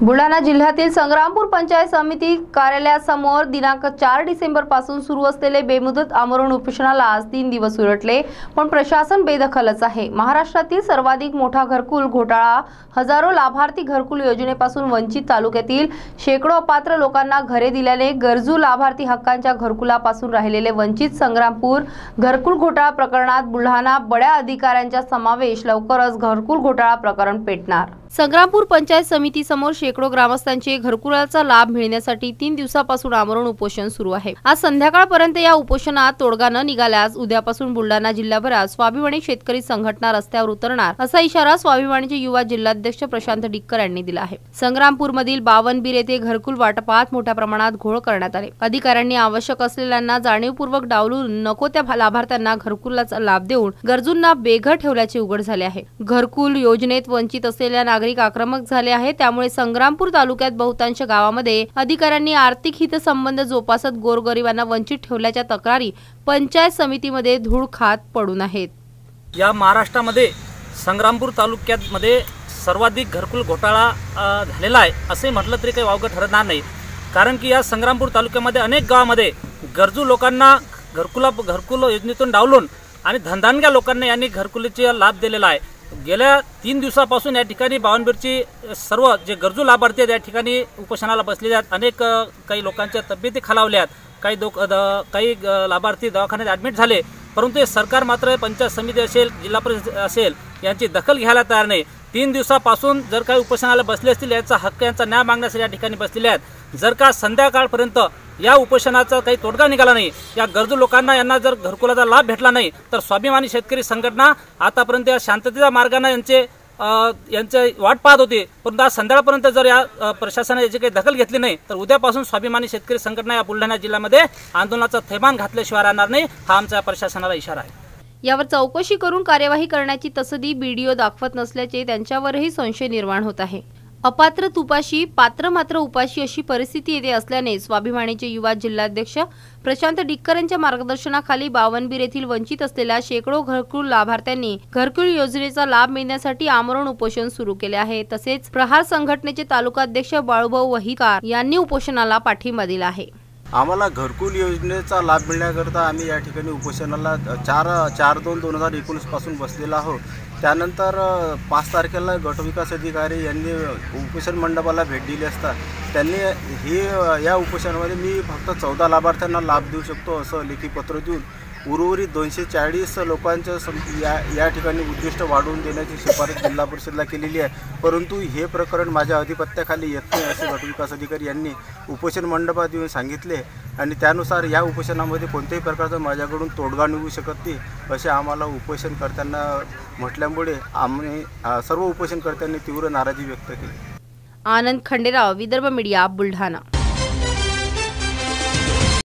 बुलढाणा जिल्ह्यातील संग्रामपूर पंचायत समिती कार्यालयासमोर दिनांक चार डिसेंबरपासून सुरू असलेले बेमुदत आमरण उपोषणाला आज तीन दिवस उलटले पण प्रशासन बेदखलच आहे. महाराष्ट्रातील सर्वाधिक मोठा घरकुल घोटाळा हजारो लाभार्थी घरकुल योजनेपासून वंचित तालुक्यातील शेकडो अपात्र लोकांना घरे दिल्याने गरजू लाभार्थी हक्कांच्या घरकुलापासून राहिलेले वंचित संग्रामपूर घरकुल घोटाळा प्रकरणात बुलढाणा बड्या अधिकाऱ्यांचा समावेश लवकरच घरकुल घोटाळा प्रकरण पेटणार. संग्रामपूर पंचायत समिती समोर शेकडो ग्रामस्थांचे घरकुलाचा लाभ मिळण्यासाठी तीन दिवसापासून आमरण उपोषण सुरू आहे. आज संध्याकाळपर्यंत या उपोषणात तोडगा न निघाल्यास उद्यापासून बुलढाणा जिल्ह्याभरात स्वाभिमानी शेतकरी संघटना रस्त्यावर उतरणार असा इशारा स्वाभिमानीचे युवा जिल्हाध्यक्ष प्रशांत डिक्कर यांनी दिला आहे. संग्रामपूर मधील बावनबीर येथे घरकुल वाटपात मोठ्या प्रमाणात घोळ करण्यात आले. अधिकाऱ्यांनी आवश्यक असलेल्यांना जाणीवपूर्वक डावलून नको त्या लाभार्थ्यांना घरकुलाचा लाभ देऊन गरजूंना बेघर ठेवल्याचे उघड झाले आहे. घरकुल योजनेत वंचित असलेल्या नागरिक आक्रमक झाले आहेत. त्यामुळे संग्रामपूर तालुक्यात बहुतांश गावामध्ये अधिकाऱ्यांनी आर्थिक हितसंबंध जोपासत गोरगरिबांना वंचित ठेवल्याच्या तक्रारी पंचायत समितीमध्ये धूळ खात पडून आहेत. या महाराष्ट्रामध्ये संग्रामपूर तालुक्यामध्ये सर्वाधिक घरकुल घोटाळा झालेला आहे असे म्हटलं तरी काही वावगं ठरणार नाही. कारण की या संग्रामपूर तालुक्यामध्ये अनेक गावामध्ये गरजू लोकांना घरकुला घरकुल योजनेतून डावलून आणि धंदानग्या लोकांना यांनी घरकुलीचे लाभ दिलेला आहे. गेल्या तीन दिवसापासून या ठिकाणी बावनबीरची सर्व जे गरजू लाभार्थी आहेत या ठिकाणी उपोषणाला बसलेले आहेत. अनेक काही लोकांच्या तब्येती खालावल्या आहेत. काही दो द- काही लाभार्थी दवाखान्यात ॲडमिट झाले. परंतु हे सरकार मात्र पंचायत समिती असेल जिल्हा परिषद असेल यांची दखल घ्यायला तयार नाही. तीन दिवसापासून जर काही उपोषणाला बसले असतील याचा हक्क यांचा न्याय मागण्यासाठी या ठिकाणी बसलेले आहेत. जर का संध्याकाळपर्यंत या उपोषणाचा काही तोडगा निघाला नाही या गरजू लोकांना यांना जर घरकुलाचा लाभ भेटला नाही तर स्वाभिमानी शेतकरी संघटना आतापर्यंत या शांततेच्या मार्गाने यांचे यांचे वाट पाहत होती. परंतु आज संध्याकाळपर्यंत जर या प्रशासनाने याची काही दखल घेतली नाही तर उद्यापासून स्वाभिमानी शेतकरी संघटना या बुलढाणा जिल्ह्यामध्ये आंदोलनाचा थैमान घातल्याशिवाय राहणार नाही हा आमचा प्रशासनाला इशारा आहे. यावर चौकशी करून कार्यवाही करण्याची तसदी बीडीओ दाखवत नसल्याचे त्यांच्यावरही संशय निर्माण होत आहे. अपात्र तुपाशी पात्र मात्र उपाशी अशी परिस्थिती येते असल्याने स्वाभिमानीचे युवा जिल्हाध्यक्ष प्रशांत डिक्कर यांच्या मार्गदर्शनाखाली बावनबीर येथील वंचित असलेल्या शेकडो घरकुल लाभार्थ्यांनी घरकुल योजनेचा लाभ मिळण्यासाठी आमरण उपोषण सुरू केले आहे. तसेच प्रहार संघटनेचे तालुकाध्यक्ष बाळूभाऊ वहिकार यांनी उपोषणाला पाठिंबा दिला आहे. आम्हाला घरकुल योजनेचा लाभ मिळण्याकरता आम्ही या ठिकाणी उपोषणाला चार चार दोन दोन हजार एकोणीसपासून बसलेलो आहोत. त्यानंतर पाच तारखेला गटविकास अधिकारी यांनी उपोषण मंडपाला भेट दिली असता त्यांनी हे या उपोषणामध्ये मी फक्त चौदा लाभार्थ्यांना लाभ देऊ शकतो असं लेखी पत्र देऊन उर्वरित दोनशे चाळीस लोकांचं सम या या ठिकाणी उद्दिष्ट वाढवून देण्याची शिफारस जिल्हा परिषदला केलेली आहे. परंतु हे प्रकरण माझ्या अधिपत्याखाली येत नाही असे गटविकास अधिकारी यांनी उपोषण मंडपात येऊन सांगितले. आणि त्यानुसार या उपोषणामध्ये कोणत्याही प्रकारचं माझ्याकडून तोडगा निघू शकत नाही असे आम्हाला उपोषणकर्त्यांना म्हटल्यामुळे आम्ही सर्व उपोषणकर्त्यांनी तीव्र नाराजी व्यक्त केली. आनंद खंडेराव विदर्भ मीडिया बुलढाणा.